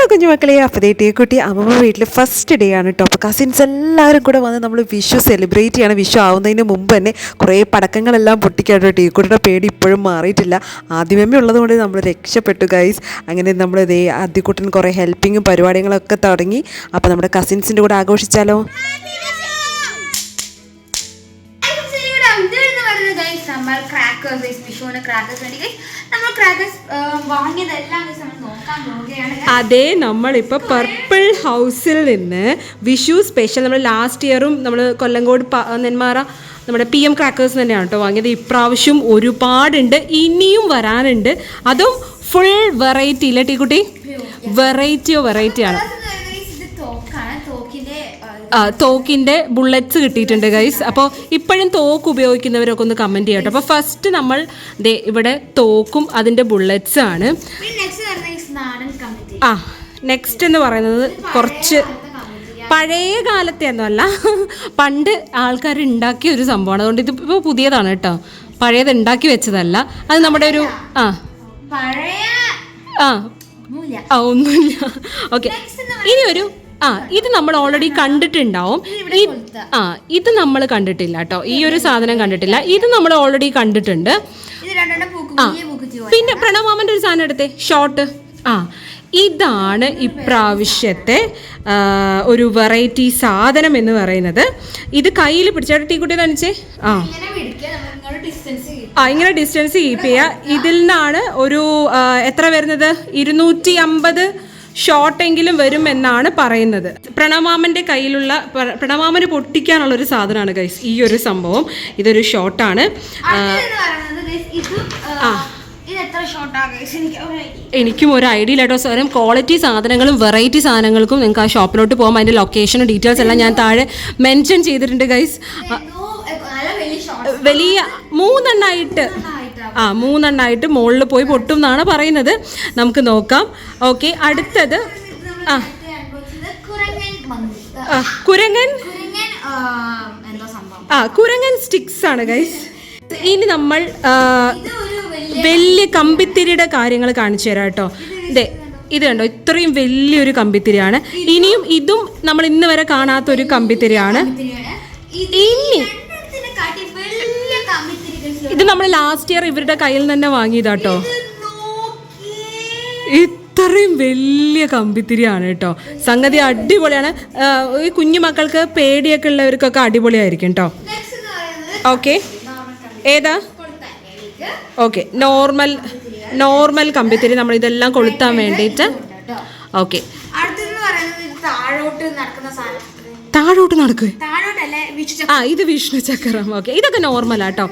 Hello കുഞ്ഞുമക്കളെ അപ്പോൾ ദേ കുട്ടി അമ്മമ്മ വീട്ടിൽ ഫസ്റ്റ് ഡേ ആണ് കേട്ടോ അപ്പോൾ കസിൻസ് എല്ലാവരും കൂടെ വന്ന് നമ്മൾ വിഷു സെലിബ്രേറ്റ് ചെയ്യണം. വിഷു ആവുന്നതിന് മുമ്പ് തന്നെ കുറേ പടക്കങ്ങളെല്ലാം പൊട്ടിക്കാട്ടോ ടീക്കുട്ടിയുടെ പേടി ഇപ്പോഴും മാറിയിട്ടില്ല. ആദ്യമേ ഉള്ളതുകൊണ്ട് നമ്മൾ രക്ഷപ്പെട്ടു ഗൈസ് അങ്ങനെ നമ്മൾ ഇതേ ആദ്യക്കുട്ടൻ കുറേ ഹെൽപ്പിങ്ങും പരിപാടികളൊക്കെ തുടങ്ങി. അപ്പോൾ നമ്മുടെ കസിൻസിന്റെ കൂടെ ആഘോഷിച്ചാലോ? നമ്മൾ ക്രാക്കേഴ്സ് വിഷുവിന് ക്രാക്കേഴ്സ് വേണ്ടി. നമ്മൾ ക്രാക്കേഴ്സ് അതെ നമ്മളിപ്പോൾ പർപ്പിൾ ഹൗസിൽ നിന്ന് വിഷു സ്പെഷ്യൽ നമ്മൾ ലാസ്റ്റ് ഇയറും നമ്മൾ കൊല്ലംകോട് നെന്മാറ നമ്മുടെ പി എം ക്രാക്കേഴ്സ് തന്നെയാണ് കേട്ടോ വാങ്ങിയത്. ഇപ്രാവശ്യം ഒരുപാടുണ്ട്. ഇനിയും വരാനുണ്ട്. അതും ഫുൾ വെറൈറ്റി ഇല്ല ടീക്കുട്ടി വെറൈറ്റിയോ വെറൈറ്റി തോക്കിന്റെ ബുള്ളറ്റ്സ് കിട്ടിയിട്ടുണ്ട് ഗൈസ് അപ്പോൾ ഇപ്പോഴും തോക്ക് ഉപയോഗിക്കുന്നവരൊക്കെ ഒന്ന് കമന്റ് ചെയ്യട്ടോ. അപ്പോൾ ഫസ്റ്റ് നമ്മൾ ദേ ഇവിടെ തോക്കും അതിന്റെ ബുള്ളറ്റ്സ് ആണ്. ആ നെക്സ്റ്റ് എന്ന് പറയുന്നത് കുറച്ച് പഴയ കാലത്തെ ഒന്നുമല്ല പണ്ട് ആൾക്കാർ ഉണ്ടാക്കിയ ഒരു സംഭവമാണ്. അതുകൊണ്ട് ഇത് ഇപ്പോൾ പുതിയതാണ് കേട്ടോ. പഴയത് ഉണ്ടാക്കി വെച്ചതല്ല. അത് നമ്മുടെ ഒരു ആ. ആ. ഒന്നുമില്ല. ഓക്കെ. ഇനി ഒരു ആ ഇത് നമ്മൾ ഓൾറെഡി കണ്ടിട്ടുണ്ടാവും. ആ ഇത് നമ്മൾ കണ്ടിട്ടില്ല കേട്ടോ. ഈ ഒരു സാധനം കണ്ടിട്ടില്ല. ഇത് നമ്മൾ ഓൾറെഡി കണ്ടിട്ടുണ്ട്. ആ പിന്നെ പ്രണവമാമന്റെ ഒരു സാധനം എടുത്തേ. ഷോർട്ട് ആ ഇതാണ് ഇപ്രാവശ്യത്തെ ഒരു വെറൈറ്റി സാധനം എന്ന് പറയുന്നത്. ഇത് കയ്യിൽ പിടിച്ചായിട്ട് ടീക്കുട്ടി കാണിച്ചേ ആ. ആ ഇങ്ങനെ ഡിസ്റ്റൻസ് കീപ്പ് ചെയ്യുക. ഇതിൽ നിന്നാണ് ഒരു എത്ര വരുന്നത്? ഇരുന്നൂറ്റി അമ്പത് ഷോട്ടെങ്കിലും വരും എന്നാണ് പറയുന്നത്. പ്രണവാമന്റെ കയ്യിലുള്ള പ്രണവാമന് പൊട്ടിക്കാനുള്ള ഒരു സാധനമാണ് ഗൈസ് ഈ ഒരു സംഭവം. ഇതൊരു ഷോട്ടാണ്. ആ, എനിക്ക് ഒരു ഐഡിയ കേട്ടോ. സാരം ക്വാളിറ്റി സാധനങ്ങളും വെറൈറ്റി സാധനങ്ങൾക്കും നിങ്ങൾക്ക് ആ ഷോപ്പിലോട്ട് പോകുമ്പോൾ അതിന്റെ ലൊക്കേഷനും ഡീറ്റെയിൽസ് എല്ലാം ഞാൻ താഴെ മെൻഷൻ ചെയ്തിട്ടുണ്ട് ഗൈസ് വലിയ മൂന്നെണ്ണായിട്ട്. ആ മൂന്നെണ്ണായിട്ട് മുകളിൽ പോയി പൊട്ടും എന്നാണ് പറയുന്നത്. നമുക്ക് നോക്കാം. ഓക്കെ അടുത്തത്. ആ. കുരങ്ങൻ. ആ, കുരങ്ങൻ സ്റ്റിക്സ് ആണ് ഗൈസ് ഇനി നമ്മൾ വലിയ കമ്പിത്തിരിയുടെ കാര്യങ്ങൾ കാണിച്ചു തരാം കേട്ടോ. അതെ ഇത് കണ്ടോ? ഇത്രയും വലിയൊരു കമ്പിത്തിരിയാണ്. ഇനിയും ഇതും നമ്മൾ ഇന്ന് വരെ കാണാത്ത ഒരു കമ്പിത്തിരിയാണ് ഇനി രണ്ടെണ്ണത്തിനെ കാട്ടി വലിയ കമ്പിത്തിരി guys. ഇത് നമ്മൾ ലാസ്റ്റ് ഇയർ ഇവരുടെ കയ്യിൽ നിന്ന് തന്നെ വാങ്ങിയതാട്ടോ. ഇത് ഇത്രയും വലിയ കമ്പിത്തിരിയാണ് കേട്ടോ. സംഗതി അടിപൊളിയാണ്. ഈ കുഞ്ഞു മക്കൾക്ക് പേടിയൊക്കെ ഉള്ളവർക്കൊക്കെ അടിപൊളിയായിരിക്കും കേട്ടോ. ഓക്കെ ഏതാ? ഓക്കെ നോർമൽ നോർമൽ കമ്പിത്തിരി നമ്മൾ ഇതെല്ലാം കൊളുത്താൻ വേണ്ടിയിട്ട്. ഓക്കെ താഴോട്ട് നടക്കുന്ന സാധനം. താഴോട്ട് നടക്ക്. ആ ഇത് വിഷ്ണു ചക്രം. ഓക്കെ. ഇതൊക്കെ നോർമൽ ആട്ടോ.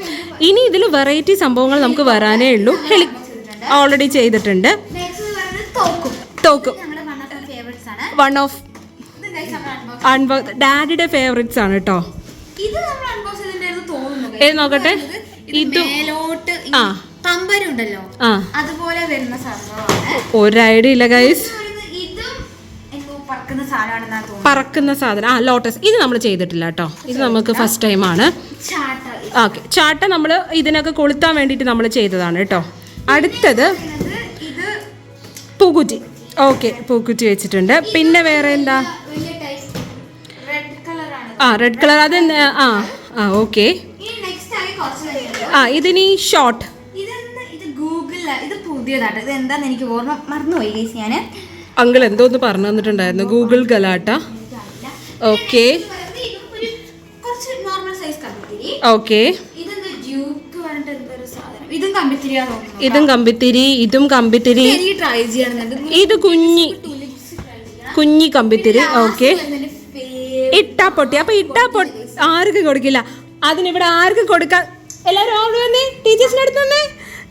ഇനി ഇതിൽ വെറൈറ്റി സംഭവങ്ങൾ നമുക്ക് വരാനേ ഉള്ളൂ. ഹെലി ഓൾറെഡി ചെയ്തിട്ടുണ്ട്. തോക്കും. വൺ ഓഫ് അൺബോക്സ് ഡാഡിയുടെ ഫേവറേറ്റ്സ് ആണ്. കേട്ടോ. ഏത് നോക്കട്ടെ? ഇത് ആ. പമ്പരുണ്ടല്ലോ. അതുപോലെ വരുന്ന സംഭവമാണ്. ഒരു ഐഡിയ ഇല്ല ഗൈസ് ഇത് പറയുന്നത് ഇതും എന്തോ പറക്കുന്ന തോന്നുന്നത്. പറക്കുന്ന സാധനം. ആ ലോട്ടസ്. ഇത് നമ്മൾ ചെയ്തിട്ടില്ല കേട്ടോ. ഇത് നമുക്ക് ഫസ്റ്റ് ടൈം ആണ്. ചാട്ട. ഓക്കെ. ചാട്ട നമ്മൾ ഇതിനൊക്കെ കൊളുത്താൻ വേണ്ടിയിട്ട് നമ്മൾ ചെയ്തതാണ് കേട്ടോ. അടുത്തത് പൂക്കുറ്റി. ഓക്കെ പൂക്കുറ്റി വെച്ചിട്ടുണ്ട്. പിന്നെ വേറെ എന്താ? ആ റെഡ് കളർ അത് ആ ആ ഓക്കെ. ആ ഇതിനി ഷോർട്ട് ഇത് ഗൂഗിളിലാണ് ഇത് പുതിയതാട്ടോ. ഇത് എന്താന്ന് എനിക്ക് ഓർമ്മ മറന്നുപോയി ഞാൻ അങ്കിൾ എന്തോ ഒന്ന് പറഞ്ഞു തന്നിട്ടുണ്ടായിരുന്നു. ഗൂഗിൾ ഗലാട്ട. ഓക്കെ. ഓക്കെ. ഇതും കമ്പിത്തിരി ഇതും കമ്പിത്തിരി. ഇത് കുഞ്ഞി കുഞ്ഞി കമ്പിത്തിരി. ഓക്കെ. ഇട്ടാ പൊട്ടി. അപ്പൊ ഇട്ടാ പൊട്ടി ആർക്കും കൊടുക്കില്ല. അതിനിവിടെ ആർക്കും കൊടുക്കാൻ എല്ലാരും അവിടെ വന്നേ. ടീച്ചേഴ്സിന്റെ അടുത്ത് വന്നേ.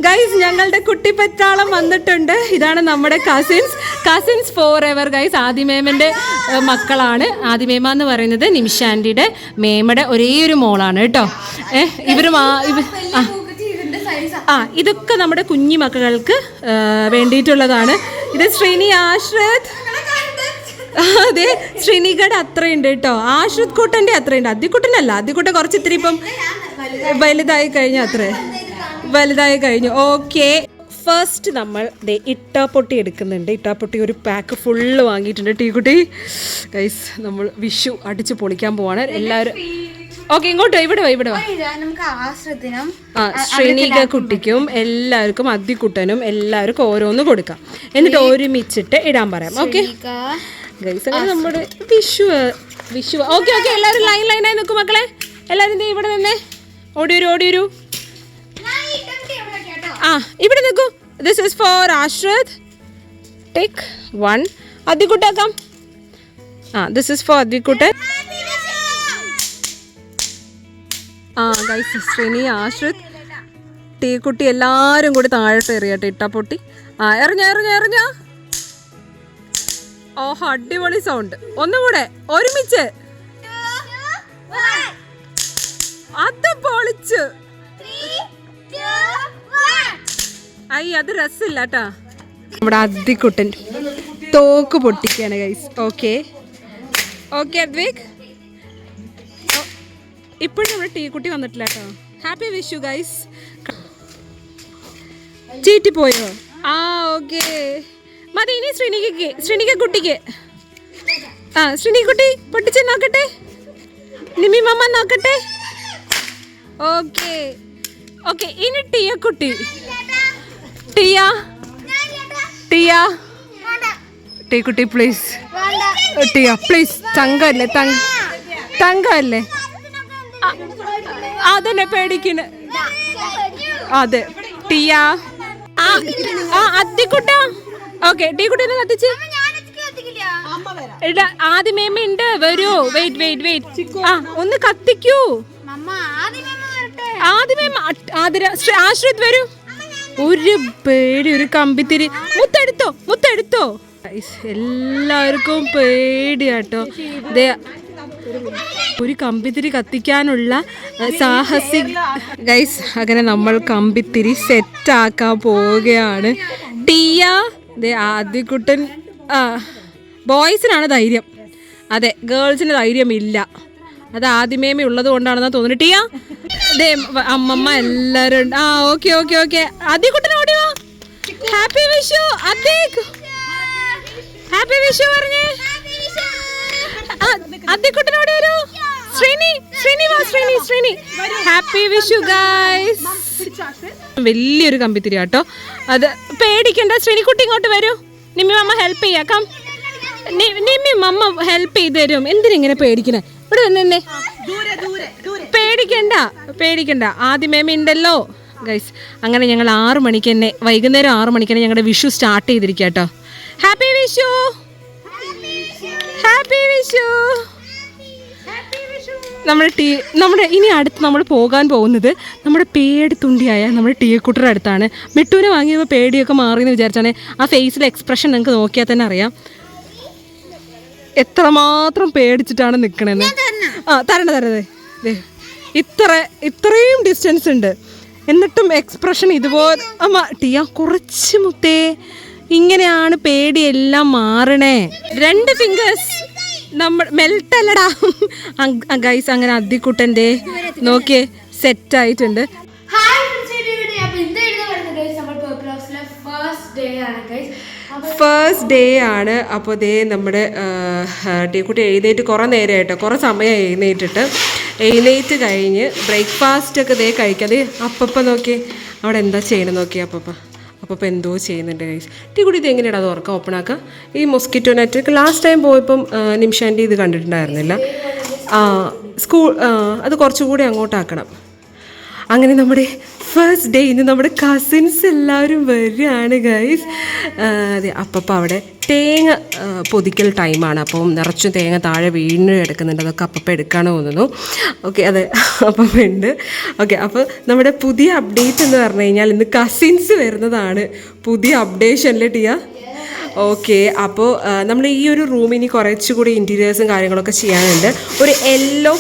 ഗൈസ് ഞങ്ങളുടെ കുട്ടിപ്പറ്റാളം വന്നിട്ടുണ്ട്. ഇതാണ് നമ്മുടെ cousins cousins for ever guys ആദിമേമന്റെ മക്കളാണ്. ആദിമേമ എന്ന് പറയുന്നത് നിമിഷ ആന്റിയുടെ മേമയുടെ ഒരേ ഒരു മോളാണ് കേട്ടോ. ഏഹ് ഇവരും ആ ഇവ ആ. ആ ഇതൊക്കെ നമ്മുടെ കുഞ്ഞു മക്കൾക്ക് വേണ്ടിയിട്ടുള്ളതാണ്. ഇത് ശ്രീനി ആശ്രത്. അതെ ശ്രീനികയുടെ അത്രയുണ്ട് കേട്ടോ. ആശ്രിത് കൂട്ടന്റെ അത്രയുണ്ട്. അദ്ദിക്കുട്ടനല്ല അദ്ദിക്കുട്ടൻ കുറച്ച് ഇത്തിരി ഇപ്പം വലുതായി കഴിഞ്ഞാൽ അത്രേ. വലുതായി കഴിഞ്ഞു. ഓക്കെ ഫസ്റ്റ് നമ്മൾ ദേ ഇട്ടാപ്പൊട്ടി എടുക്കുന്നുണ്ട്. ഇട്ടാപ്പൊട്ടി ഒരു പാക്ക് ഫുള്ള് വാങ്ങിയിട്ടുണ്ട്. ടീക്കുട്ടി ഗൈസ് നമ്മൾ വിഷു അടിച്ച് പൊളിക്കാൻ പോവാണ്. എല്ലാവരും ഓക്കെ ഇങ്ങോട്ട് ഇവിടെ വാ ഇവിടെ വാ. ആ ശ്രീനിക കുട്ടിക്കും എല്ലാവർക്കും അദ്ദിക്കുട്ടനും എല്ലാവർക്കും ഓരോന്ന് കൊടുക്കാം. എന്നിട്ട് ഒരുമിച്ചിട്ട് ഇടാൻ പറയാം. ഓക്കെ ഗൈസ് അങ്ങനെ നമ്മുടെ വിഷു വിഷു. ഓക്കെ ഓക്കെ എല്ലാവരും ലൈൻ ലൈനായി നിൽക്കും മക്കളെ. എല്ലാവരും ഇവിടെ നിന്നേ. ഓടിയൊരു ഓടിയൊരു ആ ഇവിടെ നിൽക്കൂ. ദിസ് ഇസ് ഫോർ ആശ്രത് ടേക്ക് വൺ അദ്വിക്കുട്ടാക്കാം ആ ദിസ് ഇസ് ഫോർ അദ്ദിക്കുട്ടൻ ആ ഗൈസ് ശ്രീനി ആശ്രിത് ടീക്കുട്ടി എല്ലാവരും കൂടി താഴോട്ട് എറിയട്ടെ ഇട്ടപ്പൊട്ടി. ആ എറിഞ്ഞ എറിഞ്ഞ എറിഞ്ഞ. ഓഹോ അടിപൊളി സൗണ്ട് ഒന്നുകൂടെ ഒരുമിച്ച്. അത് പൊളിച്ച്. ഐ അത് രസമില്ല കേട്ടാ നമ്മുടെ അദ്ദിക്കുട്ടൻ തോക്ക് പൊട്ടിക്കാണ് ഗൈസ് ഓക്കെ ഓക്കെ അദ്വിക്. ഇപ്പോഴും നമ്മുടെ ടീ കുട്ടി വന്നിട്ടില്ല കേട്ടോ ഹാപ്പി വിഷ് യു ഗൈസ് ചീറ്റി പോയോ? ആ ഓക്കെ മതി ഇനി ശ്രീനികയ്ക്ക് ശ്രീനിക കുട്ടിക്ക് ആ ശ്രീനി കുട്ടി പൊട്ടിച്ച് നോക്കട്ടെ. നിമി മമ്മ നോക്കട്ടെ. ഓക്കെ ഓക്കെ ഇനി ടീയ കുട്ടി ടിയ? ടിയ? ടീ കുട്ടി പ്ലീസ് ടിയ പ്ലീസ് തങ്കല്ലേ തങ്ക തങ്കല്ലേ? അ- അതന്നെ അതെ. ടിയ? ആ അത്തിക്കുട്ട? ഓക്കെ ടീ കുട്ടീനെ കത്തിച്ച്. ഇല്ല ആദ്യമേ ഉണ്ട്. വരൂ. വെയിറ്റ് വെയിറ്റ് വെയിറ്റ് ആ ഒന്ന് കത്തിക്കൂ. ആദ്യമേമ ആതിര ആശ്രിത് വരൂ. ഒരു പേടി ഒരു കമ്പിത്തിരി മുത്തെടുത്തോ മുത്തെടുത്തോ. എല്ലാവർക്കും പേടിയാട്ടോ. ഒരു കമ്പിത്തിരി കത്തിക്കാനുള്ള സാഹസി ഗൈസ് അങ്ങനെ നമ്മൾ കമ്പിത്തിരി സെറ്റാക്കാൻ പോവുകയാണ്. ടിയ ദേ ആദ്യക്കുട്ടൻ ബോയ്സിനാണ് ധൈര്യം. അതെ ഗേൾസിന് ധൈര്യം ഇല്ല അത് ആദ്യമേമേ ഉള്ളത് കൊണ്ടാണെന്നാ തോന്നുന്നു. ടിയ ദേ അമ്മമ്മ എല്ലാരും ഉണ്ട് ആ ഓക്കെ ഓക്കെ ഓക്കെ ആദ്യക്കുട്ടൻ ഓടിയോ? ഹാപ്പി വിഷു അദ്ദേക് ഹാപ്പി വിഷു പറഞ്ഞേ. അദ്ദിക്കുട്ടനോട് വരൂ ശ്രീനി ശ്രീനി വാ ശ്രീനി ശ്രീനി. ഹാപ്പി വിഷു ഗൈസ് വലിയൊരു കമ്പിത്തിരി കേട്ടോ അത് പേടിക്കണ്ട ശ്രീനിക്കുട്ടി ഇങ്ങോട്ട് വരൂ. നിമ്മി മമ്മ ഹെൽപ്പ് ചെയ്യാം. നിമ്മി മമ്മ ഹെൽപ്പ് ചെയ്ത് തരും. എന്തിനിങ്ങനെ പേടിക്കണേ? ഇവിടെ നിന്നെ. പേടിക്കണ്ട പേടിക്കണ്ട. ആദ്യമേ ഉണ്ടല്ലോ ഗൈസ് അങ്ങനെ ഞങ്ങൾ ആറു മണിക്ക് തന്നെ വൈകുന്നേരം ആറു മണിക്ക് തന്നെ ഞങ്ങളുടെ വിഷു സ്റ്റാർട്ട് ചെയ്തിരിക്കുക കേട്ടോ ഹാപ്പി വിഷു! ഹാപ്പി വിഷു! നമ്മുടെ ടീ നമ്മുടെ ഇനി അടുത്ത് നമ്മൾ പോകാൻ പോകുന്നത് നമ്മുടെ പേടി തുണ്ടിയായ നമ്മുടെ ടീക്കുട്ടറുടെ അടുത്താണ്. മിട്ടൂനെ വാങ്ങിയപ്പോൾ പേടിയൊക്കെ മാറിയെന്ന് വിചാരിച്ചാണ് ആ ഫേസിലെ എക്സ്പ്രഷൻ നിങ്ങൾക്ക് നോക്കിയാൽ തന്നെ അറിയാം. എത്രമാത്രം പേടിച്ചിട്ടാണ് നിൽക്കണേന്ന് ആ തരണ തരണേ ദേ ഇത്ര ഇത്രയും ഡിസ്റ്റൻസ് ഉണ്ട്. എന്നിട്ടും എക്സ്പ്രഷൻ ഇതുപോലെ അമ്മ ടിയ കുറച്ച് മുത്തേ. ഇങ്ങനെയാണ് പേടിയെല്ലാം മാറണേ. രണ്ട് ഫിംഗേഴ്സ് നമ്മൾ മെൽട്ടല്ലടാ. ഗൈസ് അങ്ങനെ അദ്ദിക്കുട്ടന്റെ നോക്കിയേ സെറ്റ് ആയിട്ടുണ്ട്. ഹായ് ഫ്രണ്ട്സ് വീഡിയോ അപ്പോൾ ഇന്ന് എഴുതാൻ വരുന്നത് ഗൈസ് നമ്മൾ പേർപ്പിൾ ഹൗസിലെ ഫസ്റ്റ് ഡേ ആണ്. ഫസ്റ്റ് ഡേ ആണ്. അപ്പോൾ ദേ നമ്മുടെ ടീക്കുട്ടി എഴുന്നേറ്റ് കുറേ നേരമായിട്ടോ കുറേ സമയം എഴുന്നേറ്റിട്ട് എഴുന്നേറ്റ് കഴിഞ്ഞ് ബ്രേക്ക്ഫാസ്റ്റ് ഒക്കെ ദേ കഴിക്കാം. ദേ അപ്പപ്പ നോക്കി അവിടെ എന്താ ചെയ്യണം നോക്കി അപ്പപ്പ. അപ്പപ്പ എന്തോ ചെയ്യുന്നുണ്ട് ഗൈസ് ടീക്കുട്ടി ഇത് എങ്ങനെയാണ് അത് ഓർക്കാം ഓപ്പൺ ആക്കുക ഈ മൊസ്കിറ്റോ നെറ്റ് ലാസ്റ്റ് ടൈം പോയപ്പം നിമിഷാന്റെ ഇത് കണ്ടിട്ടുണ്ടായിരുന്നില്ല. സ്കൂൾ അത് കുറച്ചുകൂടി അങ്ങോട്ടാക്കണം. അങ്ങനെ നമ്മുടെ ഫസ്റ്റ് ഡേ ഇന്ന് നമ്മുടെ കസിൻസ് എല്ലാവരും വരികയാണ് ഗൈസ് അതെ അപ്പം അവിടെ തേങ്ങ പൊതിക്കൽ ടൈമാണ് അപ്പം നിറച്ചും തേങ്ങ താഴെ വീണ് കിടക്കുന്നുണ്ട്. അതൊക്കെ അപ്പം എടുക്കാണ് തോന്നുന്നു. ഓക്കെ അതെ അപ്പം ഉണ്ട്. ഓക്കെ അപ്പോൾ നമ്മുടെ പുതിയ അപ്ഡേറ്റ് എന്ന് പറഞ്ഞു കഴിഞ്ഞാൽ ഇന്ന് കസിൻസ് വരുന്നതാണ്. പുതിയ അപ്ഡേഷനിൽ ടിയ? ഓക്കെ അപ്പോൾ നമ്മൾ ഈ ഒരു റൂമിന് കുറച്ചുകൂടി ഇന്റീരിയേഴ്സും കാര്യങ്ങളൊക്കെ ചെയ്യാനുണ്ട്. ഒരു യെല്ലോ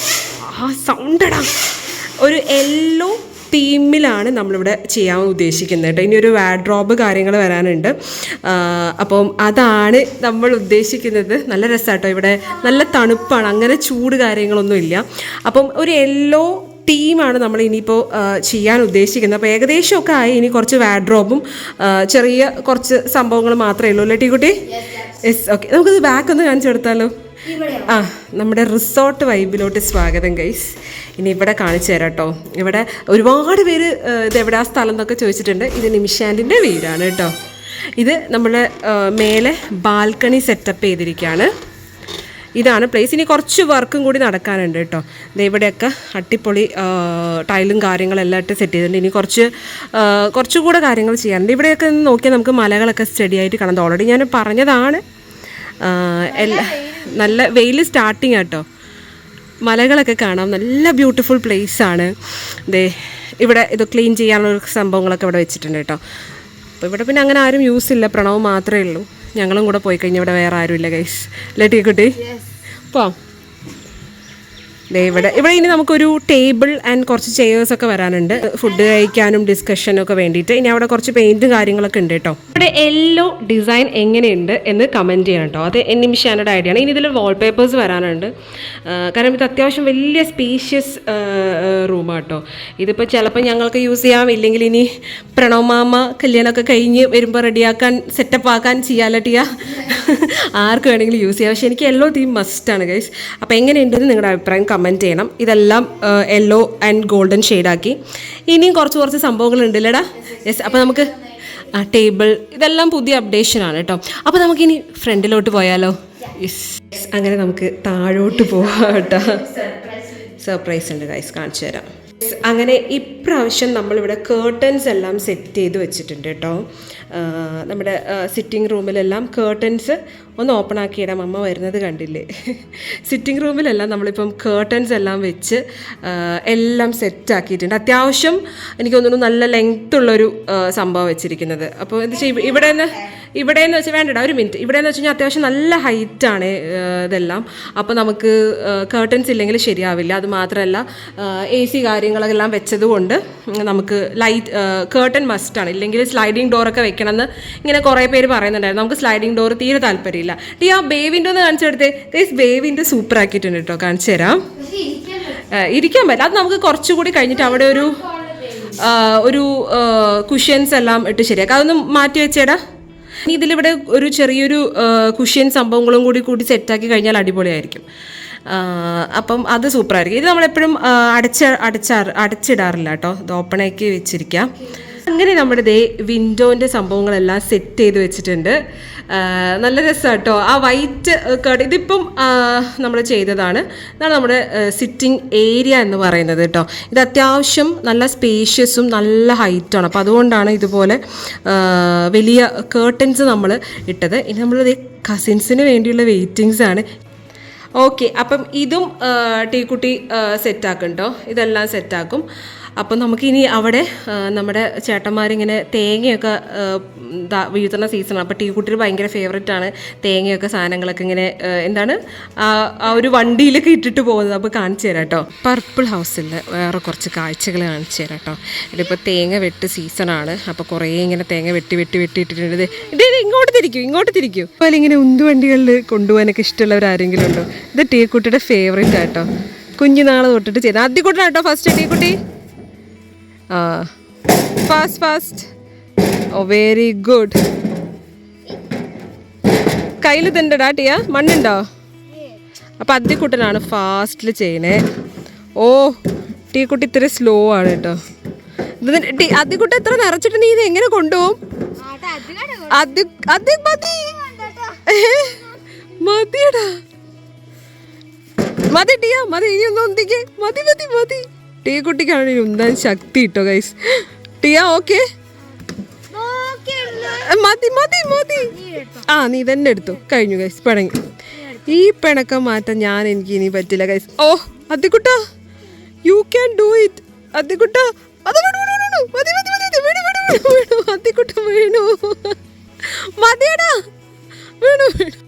ആ സൗണ്ടടാ ഒരു യെല്ലോ തീമിലാണ് നമ്മളിവിടെ ചെയ്യാൻ ഉദ്ദേശിക്കുന്നത് കേട്ടോ. ഇനി ഒരു വാഡ്രോബ് കാര്യങ്ങൾ വരാനുണ്ട്. അപ്പം അതാണ് നമ്മൾ ഉദ്ദേശിക്കുന്നത്. നല്ല രസമാട്ടോ ഇവിടെ. നല്ല തണുപ്പാണ്. അങ്ങനെ ചൂട് കാര്യങ്ങളൊന്നും ഇല്ല. അപ്പം ഒരു യെല്ലോ ടീമാണ് നമ്മൾ ഇനിയിപ്പോൾ ചെയ്യാൻ ഉദ്ദേശിക്കുന്നത്. അപ്പോൾ ഏകദേശമൊക്കെ ആയി. ഇനി കുറച്ച് വാഡ്രോബും ചെറിയ കുറച്ച് സംഭവങ്ങൾ മാത്രമേ ഉള്ളൂ അല്ലേ ടീക്കുട്ടി യെസ് ഓക്കെ നമുക്കത് ബാക്ക് ഒന്ന് കാണിച്ചു കൊടുത്താലോ? ആ നമ്മുടെ റിസോർട്ട് വൈബിലോട്ട് സ്വാഗതം ഗൈസ് ഇനി ഇവിടെ കാണിച്ചു തരാം കേട്ടോ ഇവിടെ ഒരുപാട് പേര് ആ, എവിടെ ആ സ്ഥലം എന്നൊക്കെ ചോദിച്ചിട്ടുണ്ട്. ഇത് നിമിഷാന്റിന്റെ വീടാണ് കേട്ടോ ഇത് നമ്മുടെ മേലെ ബാൽക്കണി സെറ്റപ്പ് ചെയ്തിരിക്കുകയാണ്. ഇതാണ് പ്ലേസ് ഇനി കുറച്ച് വർക്കും കൂടി നടക്കാനുണ്ട് കേട്ടോ ഇവിടെയൊക്കെ അട്ടിപ്പൊളി ടൈലും കാര്യങ്ങളെല്ലാം ഇട്ട് സെറ്റ് ചെയ്തിട്ടുണ്ട്. ഇനി കുറച്ച് കുറച്ചുകൂടെ കാര്യങ്ങൾ ചെയ്യാനുണ്ട്. ഇവിടെയൊക്കെ നോക്കിയാൽ നമുക്ക് മലകളൊക്കെ സ്റ്റഡി ആയിട്ട് കാണാം. ഓൾറെഡി ഞാൻ പറഞ്ഞതാണ്. എല്ലാ നല്ല വെയിൽ സ്റ്റാർട്ടിങ് ആട്ടോ. മലകളൊക്കെ കാണാം. നല്ല ബ്യൂട്ടിഫുൾ പ്ലേസ് ആണ്. ദേ ഇവിടെ ഇത് ക്ലീൻ ചെയ്യാനുള്ള സംഭവങ്ങളൊക്കെ ഇവിടെ വെച്ചിട്ടുണ്ട് കേട്ടോ. അപ്പോൾ ഇവിടെ പിന്നെ അങ്ങനെ ആരും യൂസ് ഇല്ല. പ്രണവ് മാത്രമേ ഉള്ളൂ. ഞങ്ങളും കൂടെ പോയി കഴിഞ്ഞാൽ ഇവിടെ വേറെ ആരും ഇല്ല ഗൈസ് അല്ലേ കുട്ടി? പോവാം. ഇവിടെ ഇവിടെ ഇനി നമുക്കൊരു ടേബിൾ ആൻഡ് കുറച്ച് ചെയേഴ്സ് ഒക്കെ വരാനുണ്ട്. ഫുഡ് കഴിക്കാനും ഡിസ്കഷനും ഒക്കെ വേണ്ടിയിട്ട്. ഇനി അവിടെ കുറച്ച് പെയിന്റ് കാര്യങ്ങളൊക്കെ ഉണ്ട് കേട്ടോ. ഇവിടെ യെല്ലോ ഡിസൈൻ എങ്ങനെയുണ്ട് എന്ന് കമന്റ് ചെയ്യണം കേട്ടോ. അത് നിമിഷാനോട് ഐഡിയ ആണ്. ഇനി ഇതിൽ വാൾപേപ്പേഴ്സ് വരാനുണ്ട്. കാരണം ഇത് അത്യാവശ്യം വലിയ സ്പീഷ്യസ് റൂമാണ് കേട്ടോ. ഇതിപ്പോൾ ചിലപ്പോൾ ഞങ്ങൾക്ക് യൂസ് ചെയ്യാം. ഇല്ലെങ്കിൽ ഇനി പ്രണവ് മാമ കല്യാണമൊക്കെ കഴിഞ്ഞ് വരുമ്പോൾ റെഡിയാക്കാൻ സെറ്റപ്പ് ആക്കാൻ ചെയ്യാലോ ടിയ ആർക്ക് വേണമെങ്കിലും യൂസ് ചെയ്യാം. പക്ഷേ എനിക്ക് യെല്ലോ തീം മസ്റ്റാണ് ഗൈസ് അപ്പോൾ എങ്ങനെയുണ്ടെന്ന് നിങ്ങളുടെ അഭിപ്രായം കമന്റ് ചെയ്യണം. ഇതെല്ലാം യെല്ലോ ആൻഡ് ഗോൾഡൻ ഷെയ്ഡാക്കി ഇനിയും കുറച്ച് കുറച്ച് സംഭവങ്ങളുണ്ട് ഇല്ലടാ യെസ് അപ്പോൾ നമുക്ക് ആ ടേബിൾ ഇതെല്ലാം പുതിയ അപ്ഡേഷൻ ആണ് കേട്ടോ അപ്പോൾ നമുക്കിനി ഫ്രണ്ടിലോട്ട് പോയാലോ? യെസ് അങ്ങനെ നമുക്ക് താഴോട്ട് പോവാം കേട്ടോ സർപ്രൈസ് ഉണ്ട് ഗൈസ് കാണിച്ചു തരാം. അങ്ങനെ ഇപ്രാവശ്യം നമ്മളിവിടെ കേർട്ടൻസ് എല്ലാം സെറ്റ് ചെയ്ത് വെച്ചിട്ടുണ്ട് കേട്ടോ നമ്മുടെ സിറ്റിംഗ് റൂമിലെല്ലാം കേർട്ടൻസ് ഒന്ന് ഓപ്പൺ ആക്കിയിടാം അമ്മ വരുന്നത് കണ്ടില്ലേ? സിറ്റിംഗ് റൂമിലെല്ലാം നമ്മളിപ്പം കേർട്ടൻസ് എല്ലാം വെച്ച് എല്ലാം സെറ്റ് ആക്കിയിട്ടുണ്ട്. അത്യാവശ്യം എനിക്ക് തോന്നുന്നു നല്ല ലെങ്ത്തുള്ളൊരു സംഭവം വെച്ചിരിക്കുന്നത്. അപ്പോൾ എന്താ വെച്ചാൽ ഇവിടെ നിന്ന് ഇവിടെ എന്ന് വെച്ചാൽ വേണ്ടടാ ഒരു മിനിറ്റ് ഇവിടെ എന്ന് വെച്ച് കഴിഞ്ഞാൽ അത്യാവശ്യം നല്ല ഹൈറ്റാണ് ഇതെല്ലാം. അപ്പോൾ നമുക്ക് കേർട്ടൻസ് ഇല്ലെങ്കിൽ ശരിയാവില്ല. അത് മാത്രമല്ല എ സി കാര്യങ്ങളെല്ലാം വെച്ചതുകൊണ്ട് നമുക്ക് ലൈറ്റ് കേർട്ടൻ മസ്റ്റാണ് ഇല്ലെങ്കിൽ സ്ലൈഡിങ് ഡോറൊക്കെ വെക്കണമെന്ന് ഇങ്ങനെ കുറേ പേര് പറയുന്നുണ്ടായിരുന്നു. നമുക്ക് സ്ലൈഡിങ് ഡോർ തീരെ താല്പര്യമില്ല. ഡി ആ ബേ വിൻഡോ ഒന്ന് കാണിച്ചെടുത്തേ ഗൈസ് ബേ വിൻഡോ സൂപ്പർ ആക്കിയിട്ടുണ്ട് കേട്ടോ. കാണിച്ചു തരാം. ഇരിക്കാൻ പറ്റില്ല. അത് നമുക്ക് കുറച്ചുകൂടി കഴിഞ്ഞിട്ട് അവിടെ ഒരു ഒരു കുഷ്യൻസ് എല്ലാം ഇട്ട് ശരിയാക്കാം. അതൊന്ന് മാറ്റി വെച്ചേടാ. ഇനി ഇതിലിവിടെ ഒരു ചെറിയൊരു കുഷ്യൻ സംഭവങ്ങളും കൂടി കൂടി സെറ്റാക്കി കഴിഞ്ഞാൽ അടിപൊളിയായിരിക്കും. അപ്പം അത് സൂപ്പറായിരിക്കും. ഇത് നമ്മളെപ്പോഴും അടച്ച അടച്ചാറ് അടച്ചിടാറില്ല കേട്ടോ. ഇത് ഓപ്പണാക്കി വെച്ചിരിക്കാം. അങ്ങനെ നമ്മുടെ ദേ വിൻഡോന്റെ സംഭവങ്ങളെല്ലാം സെറ്റ് ചെയ്ത് വെച്ചിട്ടുണ്ട്. നല്ല രസമാണ് കേട്ടോ ആ വൈറ്റ് കേട്ട് ഇതിപ്പം നമ്മൾ ചെയ്തതാണ്. ഇതാണ് നമ്മുടെ സിറ്റിംഗ് ഏരിയ എന്ന് പറയുന്നത് കേട്ടോ. ഇത് അത്യാവശ്യം നല്ല സ്പേഷ്യസും നല്ല ഹൈറ്റാണ്. അപ്പോൾ അതുകൊണ്ടാണ് ഇതുപോലെ വലിയ കേർട്ടൻസ് നമ്മൾ ഇട്ടത്. ഇനി നമ്മൾ കസിൻസിന് വേണ്ടിയുള്ള വെയിറ്റിങ്സ് ആണ്. ഓക്കെ അപ്പം ഇതും ടീക്കുട്ടി സെറ്റാക്കും ഇതെല്ലാം സെറ്റാക്കും. അപ്പം നമുക്കിനി അവിടെ നമ്മുടെ ചേട്ടന്മാരിങ്ങനെ തേങ്ങയൊക്കെ വീഴ്ത്തുന്ന സീസണാണ് അപ്പോൾ കുട്ടിയിൽ ഭയങ്കര ഫേവററ്റ് ആണ് തേങ്ങയൊക്കെ സാധനങ്ങളൊക്കെ ഇങ്ങനെ എന്താണ് ആ ഒരു വണ്ടിയിലൊക്കെ ഇട്ടിട്ട് പോകുന്നത്. അപ്പോൾ കാണിച്ചു തരാം കേട്ടോ. പർപ്പിൾ ഹൗസിൽ വേറെ കുറച്ച് കാഴ്ചകൾ കാണിച്ചു തരാം കേട്ടോ. ഇതിപ്പോൾ തേങ്ങ വെട്ട് സീസണാണ് അപ്പോൾ കുറേ ഇങ്ങനെ തേങ്ങ വെട്ടി വെട്ടി വെട്ടി ഇട്ടിട്ടുണ്ട്. ഇത് ഇങ്ങോട്ട് തിരിക്കും ഇങ്ങോട്ട് തിരിക്കും. അതുപോലെ ഇങ്ങനെ ഉന്തുവണ്ടികളിൽ കൊണ്ടുപോകാനൊക്കെ ഇഷ്ടമുള്ളവർ ആരെങ്കിലും ഉണ്ടോ? ഇത് ടീ ടീക്കുട്ടിയുടെ ഫേവറേറ്റ് ആട്ടോ കുഞ്ഞുനാൾ തൊട്ടിട്ട് ചെയ്ത്. കൂട്ടാണ് കേട്ടോ ഫസ്റ്റ് ടീ ആ fast fast oh very good കയ്യിൽ തിണ്ടടാ ടിയ? മണ്ണുണ്ടോ? അപ്പം അദ്യക്കുട്ടനാണ് ഫാസ്റ്റിൽ ചെയ്യണേ. ഓ ടീ കുട്ടി ഇത്തിരി സ്ലോ ആണ് കേട്ടോ. ഇത് അദ്യക്കുട്ട എത്ര നിറച്ചിട്ട് നീ ഇത് എങ്ങനെ കൊണ്ടുപോകും? മതിയടാ. മതി ടിയ മതി. ഇനി ഒന്ന് ഒന്നിക്കേ. മതി മതി മതി. ടീ കുട്ടിക്കാണ് ഉന്താൻ ശക്തി ഇട്ടോ ഗൈസ് ടിയ ഓക്കെ മതി മതി മതി. ആ നീ തന്നെ എടുത്തു. കഴിഞ്ഞു ഗൈസ് പിണങ്ങി. ഈ പിണക്കം മാറ്റാൻ ഞാൻ എനിക്ക് ഇനി പറ്റില്ല ഗൈസ് ഓ അതിക്കുട്ട. യു ക്യാൻ ഡു ഇറ്റ് അതിക്കുട്ട. അത് വേണു വേണു വേണു? മതി മതി മതി മതി. വേണു വേണു വേണു വേണു? അതിക്കുട്ട വേണു? മതിയടാ. വേണു വേണു?